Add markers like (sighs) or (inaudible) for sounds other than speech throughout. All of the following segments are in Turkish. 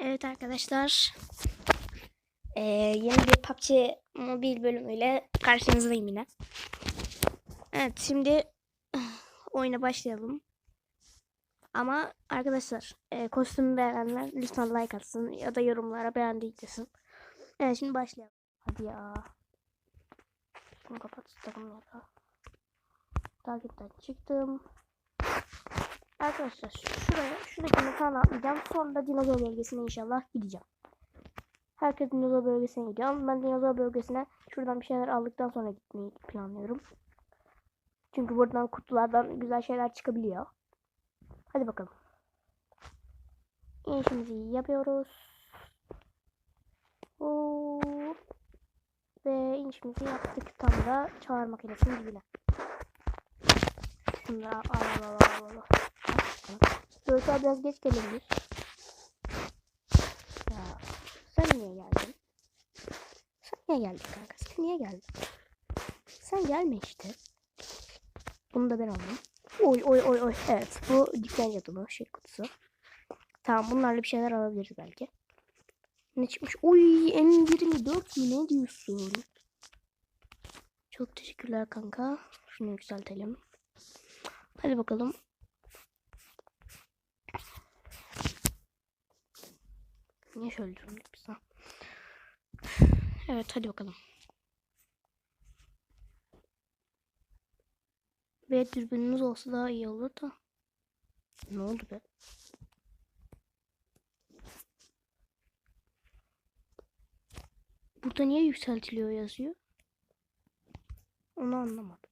Evet arkadaşlar. Ee, yeni bir PUBG mobil bölümüyle karşınızdayım yine. Evet şimdi (sighs) oyuna başlayalım. Ama arkadaşlar e, kostümü beğenenler lütfen like atsın ya da yorumlara beğendiysen. Evet şimdi başlayalım. Hadi ya. Bunu kapat takımları. Takipten çıktım. Arkadaşlar şuraya şuradaki mekana atlayacağım. Sonra da dinozor bölgesine inşallah gideceğim. Herkes dinozor bölgesine gidiyor. Ben dinozor bölgesine şuradan bir şeyler aldıktan sonra gitmeyi planlıyorum. Çünkü buradan kutulardan güzel şeyler çıkabiliyor. Hadi bakalım. İnişimizi yapıyoruz. Oo. Ve inişimizi yaptık tam da çağır makinesinin dibine. Şunları al al al al al. Görkem biraz geç gelebilir. Ya sen niye geldin? Sen niye geldin kanka? Sen niye geldin? Sen gelme işte. Bunu da ben aldım. Oy oy oy oy. Evet bu dükkan yatımı şey kutusu. Tamam bunlarla bir şeyler alabiliriz belki. Ne çıkmış? Oy M24 mi ne diyorsun? Çok teşekkürler kanka. Şunu yükseltelim. Hadi bakalım. Niye şöyle durduk biz ha? Evet hadi bakalım. Ve dürbününüz olsa daha iyi olur da. Ne oldu be? Burada niye yükseltiliyor yazıyor? Onu anlamadım.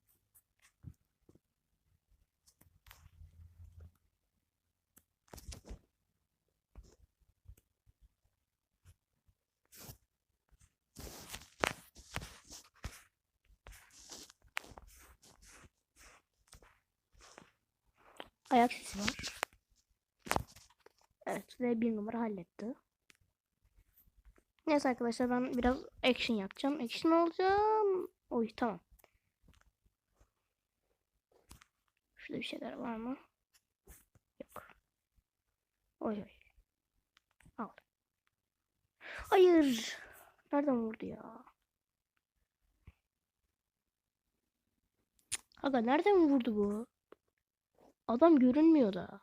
Ayak sesi var. Evet ve bir numara halletti. Neyse arkadaşlar ben biraz action yapacağım. Action olacağım. Oy tamam. Şurada bir şeyler var mı? Yok. Oy oy. Al. Hayır. Nereden vurdu ya? Aga nereden vurdu bu? Adam görünmüyor da.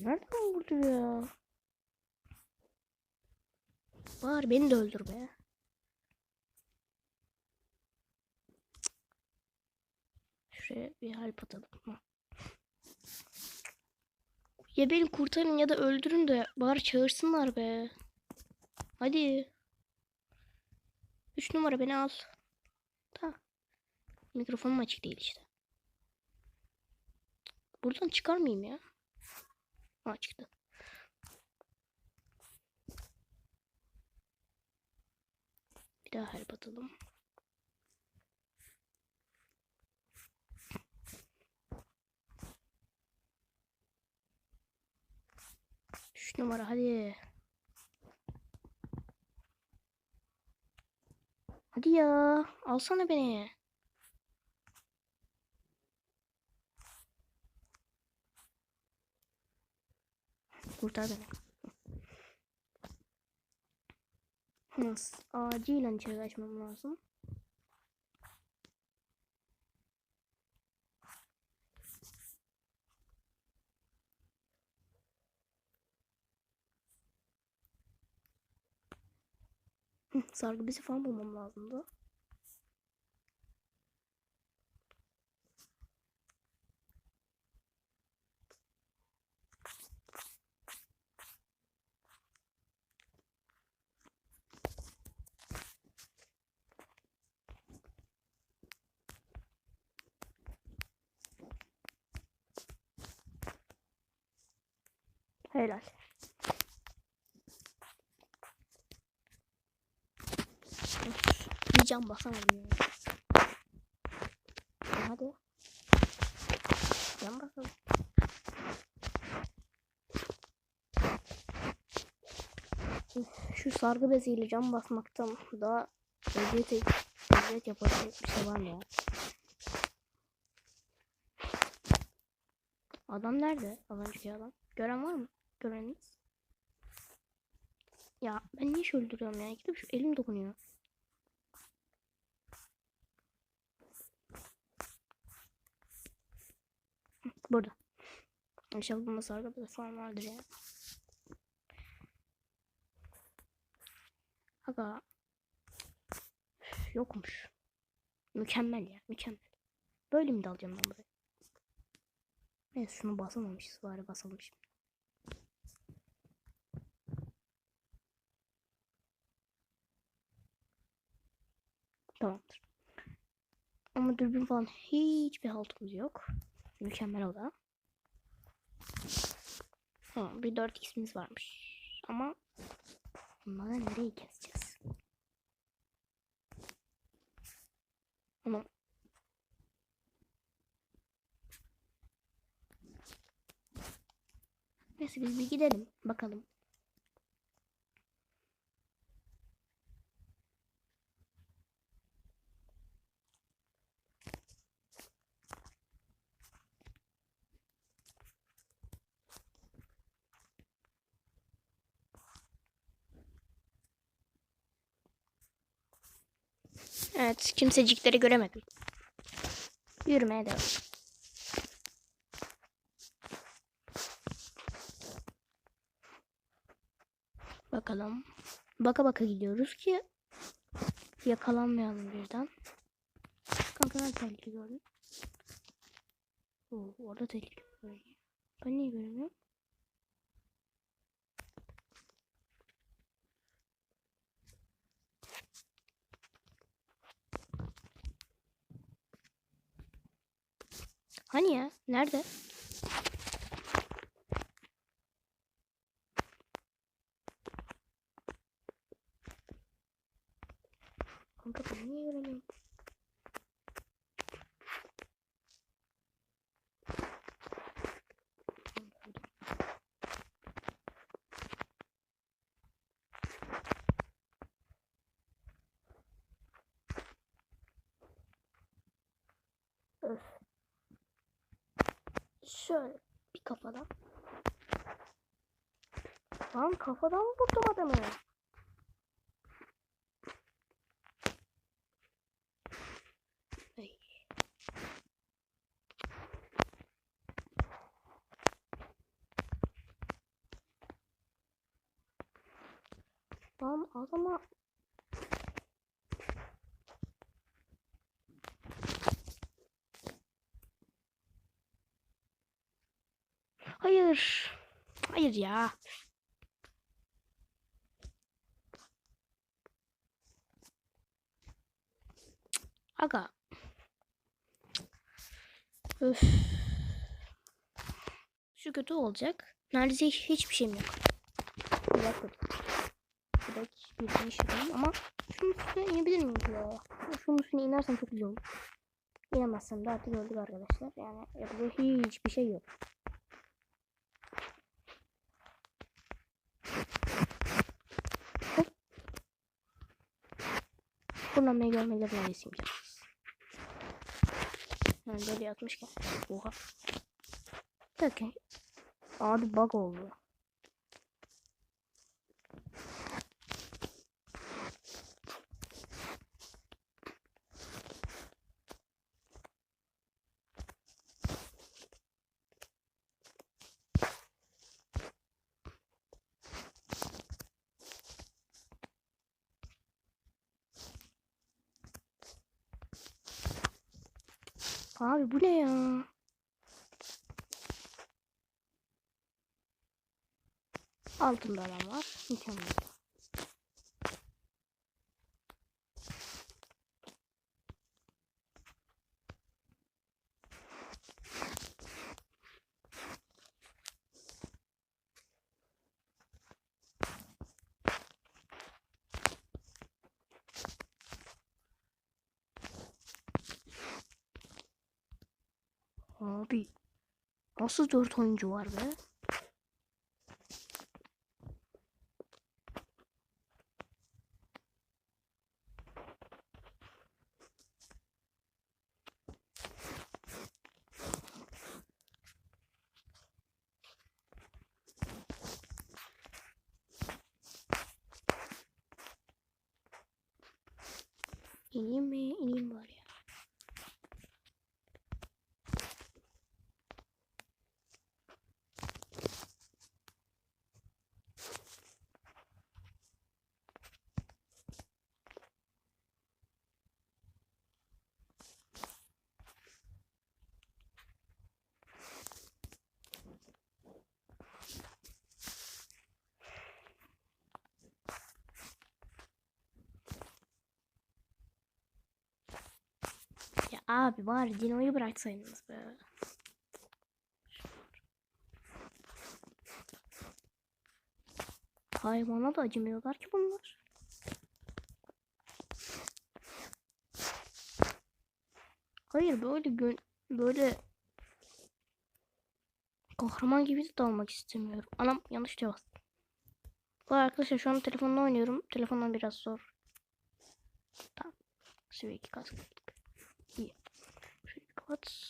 Nereden vurdu ya? Var beni de öldür be. Şuraya bir hal atalım. Ya beni kurtarın ya da öldürün de bari çağırsınlar be. Hadi. Üç numara beni al. Mikrofonum açık değil işte. Buradan çıkar mıyım ya? Ha çıktı. Bir daha help atalım. Üç numara hadi. Hadi ya. Alsana beni. Kurtar beni. Nasıl? Acilen içeri açmam lazım. Sargı bezi falan bulmam lazımdı. Helal. Bir can basamadım ya. Hadi. Can basalım. Şu sargı beziyle can basmaktan daha eziyet, eziyet yapacak bir şey var mı ya? Adam nerede? Az önceki adam. Gören var mı? Göreniniz? Ya ben niye şöyle duruyorum ya? Gidip şu elim dokunuyor. Burada. İnşallah bu masarda bir falan vardır ya. Aga. Yokmuş. Mükemmel ya. Mükemmel. Böyle mi dalacağım ben buraya? Neyse şunu basamamışız. Bari basalım şimdi. Tamamdır. Ama dürbün falan hiçbir haltımız yok. Mükemmel o da. Ha, bir 4 x'imiz varmış. Ama bunları nereye keseceğiz? Ama Neyse biz bir gidelim bakalım. Evet, kimsecikleri göremedim. Yürümeye devam. Bakalım. Baka baka gidiyoruz ki yakalanmayalım birden. Kanka ben tehlike gördüm. Oo, orada tehlike görünüyor. Ben niye görmüyorum? Hani ya? Nerede? Kanka ben niye göremiyorum? Öf. Şöyle bir kafadan. Lan kafadan mı vurdum adamı? Ay. Lan adama Hayır. Hayır ya. Aga. Öf. Şu kötü olacak. Neredeyse hiç, hiçbir şeyim yok. Bir dakika. Bir yapalım ama şunun üstüne inebilir miyim ya? Şunun üstüne inersem çok güzel olur. İnemezsem de artık öldük arkadaşlar. Yani yapacak hiçbir şey yok. Beni görmeleri neredeyse imkansız. Yani böyle yatmışken. Oha. Bakın. Abi bug oldu. Abi bu ne ya? Altında adam var. Mükemmel. Abi. Nasıl dört oyuncu var be? Abi bari Dino'yu bıraksaydınız be. Hayvana da acımıyorlar ki bunlar. Hayır böyle gö- böyle kahraman gibi de dalmak istemiyorum. Anam yanlış cevap. Bu arkadaşlar şu an telefonla oynuyorum. Telefondan biraz zor. Tamam. Seviye 2 kask. Kapat.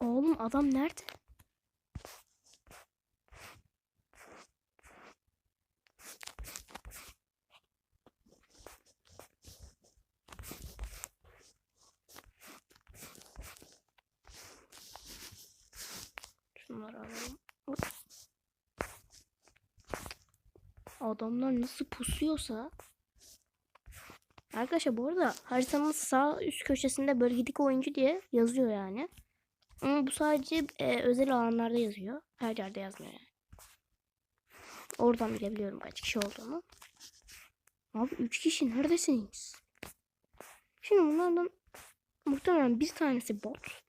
Oğlum adam nerede? Şunları alalım. Hop. Adamlar nasıl pusuyorsa Arkadaşlar bu arada haritanın sağ üst köşesinde bölgedeki oyuncu diye yazıyor yani. Ama bu sadece e, özel alanlarda yazıyor. Her yerde yazmıyor yani. Oradan bilebiliyorum kaç kişi olduğunu. Abi 3 kişi neredesiniz? Şimdi bunlardan muhtemelen bir tanesi bot.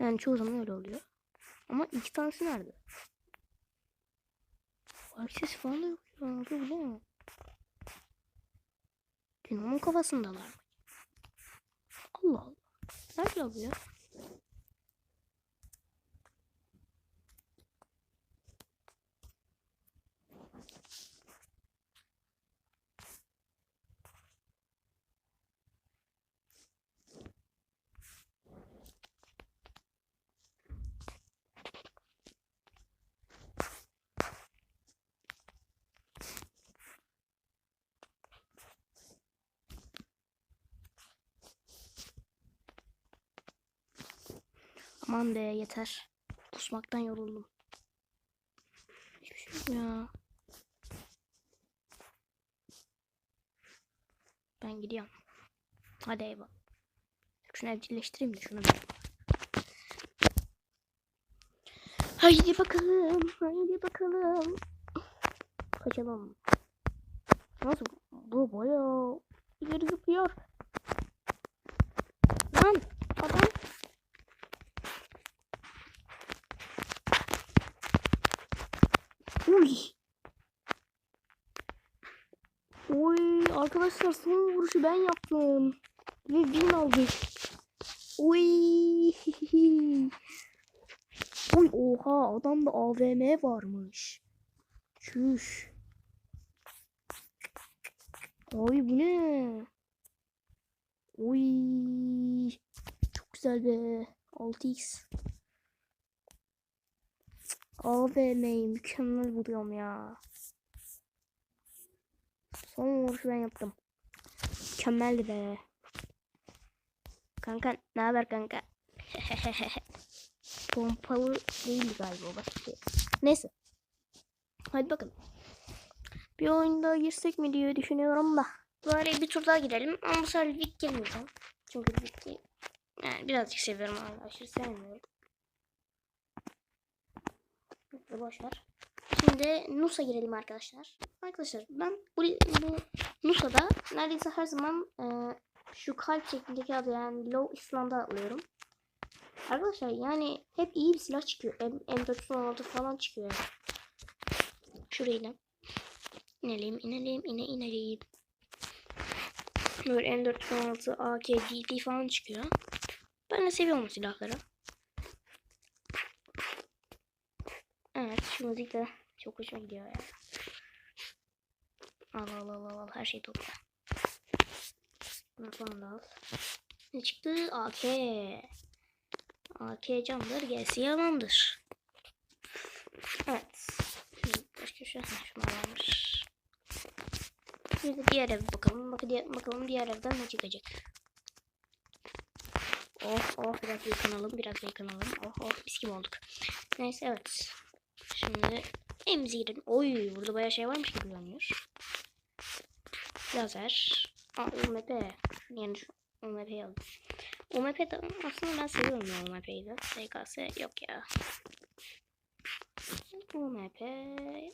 Yani çoğu zaman öyle oluyor. Ama iki tanesi nerede? Ayak sesi falan da yok ya. Abi bu ne? Dino'nun kafasındalar mı? Allah Allah. Nerede ya? Aman be yeter. Kusmaktan yoruldum. Hiçbir şey yok ya. Ben gidiyorum. Hadi eyvallah. Şunu evcilleştireyim de şunu. Haydi bakalım. Haydi bakalım. Kaçalım. Nasıl? Bu bayağı ileri zıplıyor. Lan Uy. Uy arkadaşlar son vuruşu ben yaptım. Ve win aldık. Uy. (laughs) Uy oha adamda AVM varmış. Çüş. Ay bu ne? Uy. Çok güzel be. 6x. AVM'yi mükemmel buluyorum ya. Son vuruşu ben yaptım. Mükemmeldi be. Kanka ne haber kanka? (laughs) Pompalı değil galiba başka şey. Neyse. Hadi bakalım. Bir oyun daha girsek mi diye düşünüyorum da. Bari bir tur daha girelim. Ama bu sefer Vic girmeyeceğim. Çünkü Vic'i yani birazcık seviyorum ama aşırı sevmiyorum. Boş ver. Şimdi Nusa girelim arkadaşlar. Arkadaşlar ben bu, bu Nusa'da neredeyse her zaman e, şu kalp şeklindeki adı yani Low İslam'da alıyorum. Arkadaşlar yani hep iyi bir silah çıkıyor. M M416 falan çıkıyor. Yani. Şurayla. İnelim, inelim, ine inelim. Böyle M416, AK, GT falan çıkıyor. Ben de seviyorum silahları. Evet şu müzik de çok hoşuma gidiyor ya. Al al al al, al her şey topla. Bunu falan da al. Ne çıktı? AK. AK camdır, gelsi yalandır. Evet. Şimdi başka şey. Ha, şunlar varmış. Bir de diğer eve bakalım. Bak diye, bakalım diğer evden ne çıkacak. Oh oh biraz yıkanalım biraz yıkanalım. Oh oh mis gibi olduk. Neyse evet. Şimdi emziğirin. Oy burada bayağı şey varmış gibi görünüyor. Lazer. Aa, UMP. Yani şu UMP'yi aldım. UMP de aslında ben seviyorum ya UMP'yi de. SKS yok ya. UMP.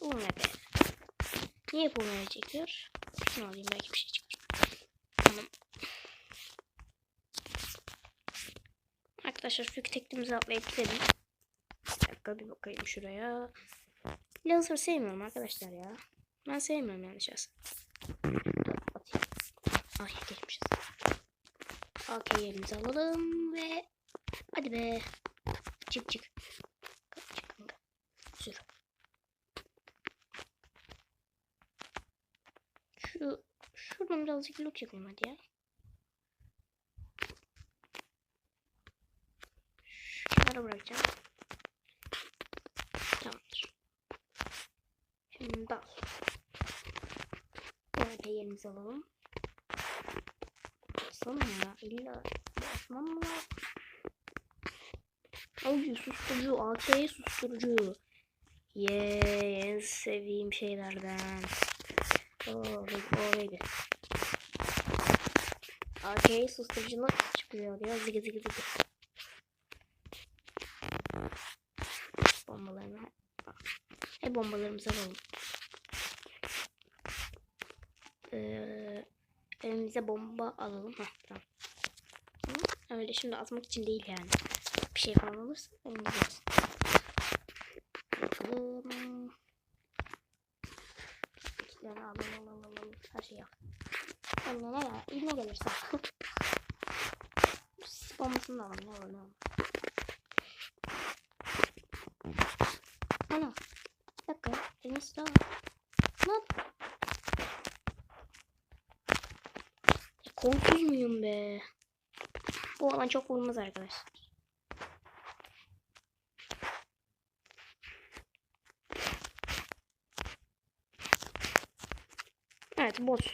UMP. Niye UMP çekiyor? Şunu alayım belki bir şey çıkar. Tamam. Arkadaşlar şu teknemizi atlayıp gidelim. Dakika bir bakayım şuraya. Lazer sevmiyorum arkadaşlar ya. Ben sevmiyorum yani şahsen. Ay geçmişiz. AK yerimizi alalım ve hadi be. Çık çık. Çık kanka. Sür. Şu şuradan birazcık loot yapayım hadi ya. Şu kenara bırakacağım. Tamamdır. Dal. Evet yerimizi alalım. Baksana ya illa basmam mı lazım? Ay susturucu, AK susturucu. Yeee en sevdiğim şeylerden. Oo, o baby. AK susturucunu çıkıyor ya zıgı zıgı zıgı. Bombalarını e bombalarımızı alalım. Ee, elimize bomba alalım. Heh, tamam. Öyle şimdi atmak için değil yani. Bir şey falan olursa elimize olsun. Bakalım. İkileri alalım alalım alalım. Her şeyi yap. Eline ne ya? İğne gelirse. (laughs) Bombasını da alalım. Ne olur ne olur. Ana. Bir dakika. Elini silah al. Lan. Ya, Kolsuz muyum be? Bu alan çok vurmaz arkadaşlar. Evet boss.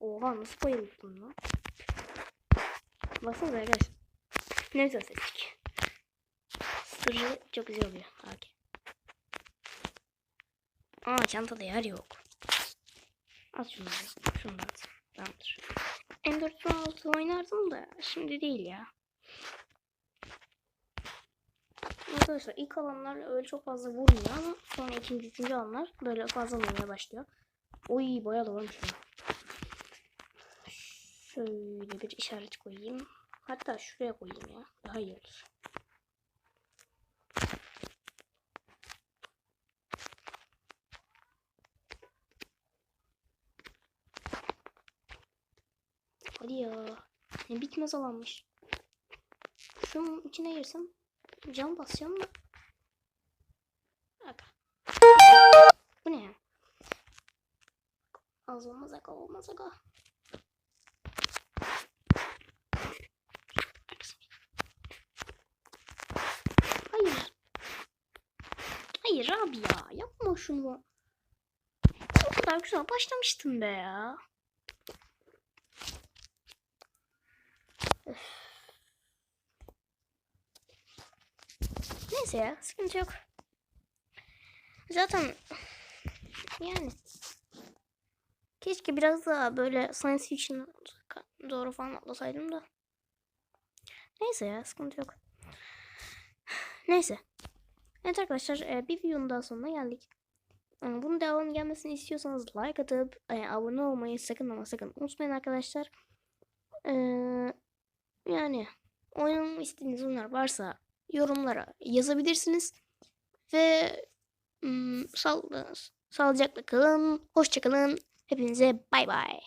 Oha nasıl bayıldım lan? Baksanıza arkadaşlar. Ne güzel seçtik. Sırrı çok güzel oluyor. Hadi. Aa çantada yer yok. At şunları. Şunu da at. Tamamdır. M416 oynardım da şimdi değil ya. Arkadaşlar ilk alanlar öyle çok fazla vurmuyor ama sonra ikinci, üçüncü alanlar böyle fazla vurmaya başlıyor. Oy bayağı da varmış. Şöyle bir işaret koyayım. Hatta şuraya koyayım ya. Daha iyi olur. Hadi ya. Ne bitmez alanmış. Şunun içine girsem cam basacağım da. Bak. Bu ne ya? Az olmaz aga olmaz aga. Hayır. Hayır abi ya. Yapma şunu. O kadar güzel başlamıştım be ya. Öf. Neyse ya sıkıntı yok. Zaten yani keşke biraz daha böyle science fiction doğru falan atlasaydım da. Neyse ya sıkıntı yok. Neyse. Evet arkadaşlar e, bir videonun daha sonuna geldik. E, Bunun devamı gelmesini istiyorsanız like atıp e, abone olmayı sakın ama sakın unutmayın arkadaşlar. Yani oynamamı istediğiniz oyunlar varsa yorumlara yazabilirsiniz. Ve sağlıcakla kalın. Hoşçakalın. Hepinize bay bay.